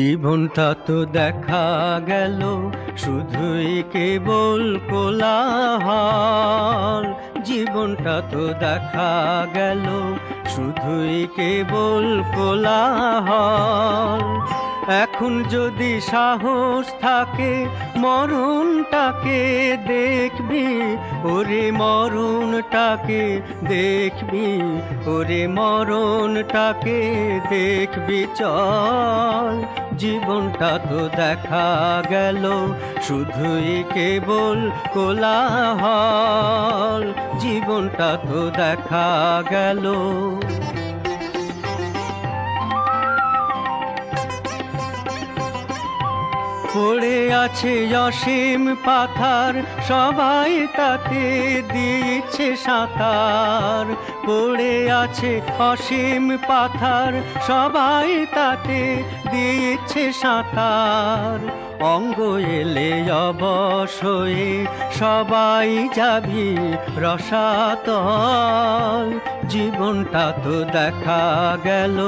জীবনটা তো দেখা গেল, শুধুই কেবল কোলাহল। জীবনটা তো দেখা গেল, শুধুই কেবল কোলাহল। এখন যদি সাহস থাকে, মরণটাকে দেখবি, ওরে মরণটাকে দেখবি, ওরে মরণটাকে দেখবি, চল। জীবনটা তো দেখা গেল, শুধুই কেবল কোলাহল। জীবনটা তো দেখা গেল। পড়ে আছে অসীম পাথার, সবাই তাতে দিচ্ছে সাঁতার। পড়ে আছে অসীম পাথার, সবাই তাতে দিচ্ছে সাঁতার। অঙ্গ এলে অবশ্যই সবাই যাবি রসাতল। জীবনটা তো দেখা গেল,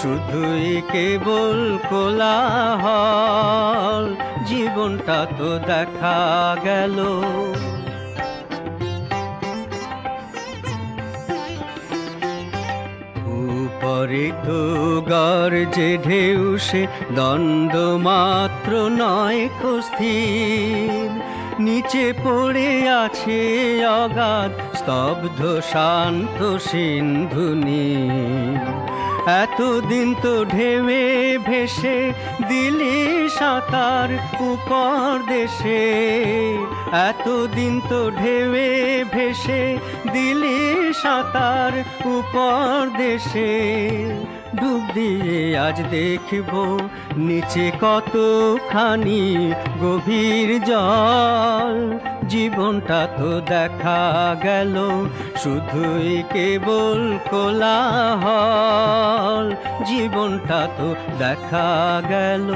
শুধুই কেবল কোলাহল। জীবনটা তো দেখা গেল। উপরে তো গর্জে ঢেউ, সে দ্বন্দ্ব মাত্র নয় কস্থির নিচে পড়ে আছে অগাধ, স্তব্ধ, শান্ত সিন্ধু নীল। এতদিন তো ঢেউে ভেসে দিলি সাঁতার উপর দেশে। এতদিন তো ঢেউে ভেসে দিলি সাঁতার উপর দেশে। ডুব দিয়ে আজ দেখব নিচে কতখানি গভীর জল। জীবনটা তো দেখা গেল, শুধুই কেবল কোলাহল। জীবনটা তো দেখা গেল।